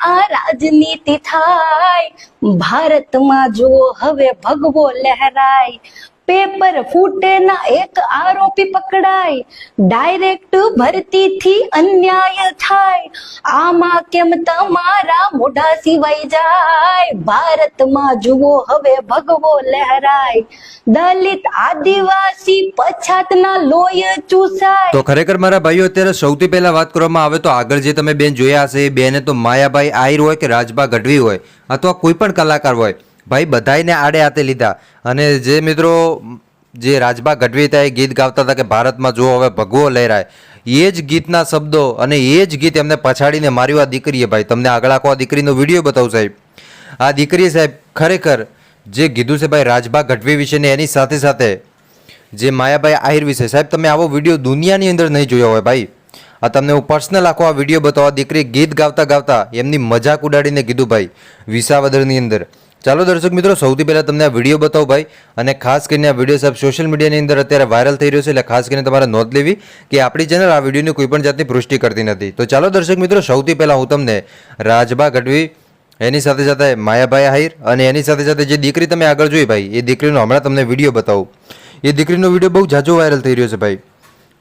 આ રાજનીતિ થાય. ભારતમાં જુઓ હવે ભગવો લહેરાય. પેપર ફૂટેના એક આરોપી પકડાય. ડાયરેક્ટ ભરતીથી અન્યાય થાય. આમાં કેમ તમારા મોઢા સિવાય જાય? ભારતમાં જુઓ હવે ભગવો લહેરાય. દલિત આદિવાસી પછાતના લોય ચૂસાય. તો ખરેખર મારા ભાઈઓ, અત્યારે સૌથી પહેલા વાત કરવામાં આવે તો આગળ જે તમે બેન જોયા હશે, એ બેને તો માયાભાઈ આયર હોય કે રાજભા ગઢવી હોય, અથવા કોઈ પણ કલાકાર હોય. ભાઈ બધાયને આડે હાથે લીધા. અને જે મિત્રો જે રાજભા ગઢવી હતા એ ગીત ગાતા હતા કે ભારતમાં જો હવે ભગવો લહેરાય. એ જ ગીતના શબ્દો અને એ જ ગીત એમને પછાડીને માર્યું આ દીકરીએ ભાઈ. તમને આગળ આખો આ દીકરીનો વીડિયો બતાવું સાહેબ. આ દીકરીએ સાહેબ ખરેખર જે કીધું છે ભાઈ રાજભા ગઢવી વિશેને એની સાથે સાથે જે માયાભાઈ આહિર વિશે, સાહેબ તમે આવો વીડિયો દુનિયાની અંદર નહીં જોયો હોય ભાઈ. આ તમને હું પર્સનલ આખો આ વીડિયો બતાવવા દીકરી ગીત ગાવતા ગાવતા એમની મજાક ઉડાડીને કીધું ભાઈ, વિસાવદરની અંદર. ચાલો દર્શક મિત્રો, સૌથી પહેલાં તમને આ વીડિયો બતાવો ભાઈ. અને ખાસ કરીને આ વીડિયો સાહેબ સોશિયલ મીડિયાની અંદર અત્યારે વાયરલ થઈ રહ્યો છે, એટલે ખાસ કરીને તમારે નોંધ લેવી કે આપણી ચેનલ આ વિડીયોની કોઈ પણ જાતની પુષ્ટિ કરતી નથી. તો ચાલો દર્શક મિત્રો, સૌથી પહેલાં હું તમને રાજબા ગઢવી, એની સાથે સાથે માયાભાઈ આહિર અને એની સાથે સાથે જે દીકરી તમે આગળ જોઈ ભાઈ, એ દીકરીનો હમણાં તમને વીડિયો બતાવું. એ દીકરીનો વીડિયો બહુ જાજો વાયરલ થઈ રહ્યો છે ભાઈ.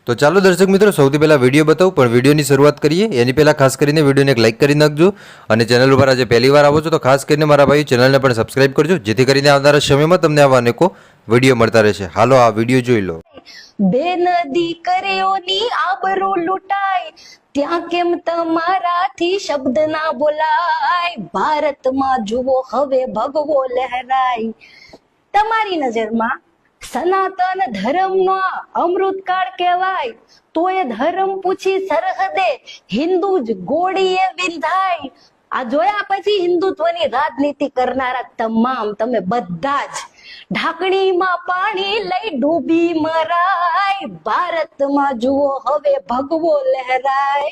તો ચાલો દર્શક મિત્રો, સૌથી પહેલાં વીડિયો બતાવું, પણ વિડીયોની શરૂઆત કરીએ. એની પહેલાં ખાસ કરીને વિડીયોને એક લાઇક કરી નાખજો અને ચેનલ ઉપર આજે પહેલી વાર આવો છો તો ખાસ કરીને મારા ભાઈ ચેનલને પણ સબસ્ક્રાઇબ કરજો, જેથી કરીને આવનારા સમયમાં તમને આવા અનેકો વીડિયો મળતા રહેશે. હાલો, આ વીડિયો જોઈ લો. બેન દીકરીઓની આબરૂ લૂંટાય, ત્યાં કેમ તમારાથી શબ્દ ના બોલાય? ભારતમાં જુઓ, હવે ભગવો લહેરાય. તમારી નજરમાં સનાતન ધર્મનો અમૃતકાળ કહેવાય તો એ ધર્મ પૂછી સરહદે હિન્દુ જ ગોળીએ વિંધાય. આ જોયા પછી હિન્દુત્વની રાજનીતિ કરનારા તમામ તમે બધા જ ઢાંકણીમાં પાણી લઈ ડૂબી મરાય. ભારતમાં જુઓ હવે ભગવો લહેરાય.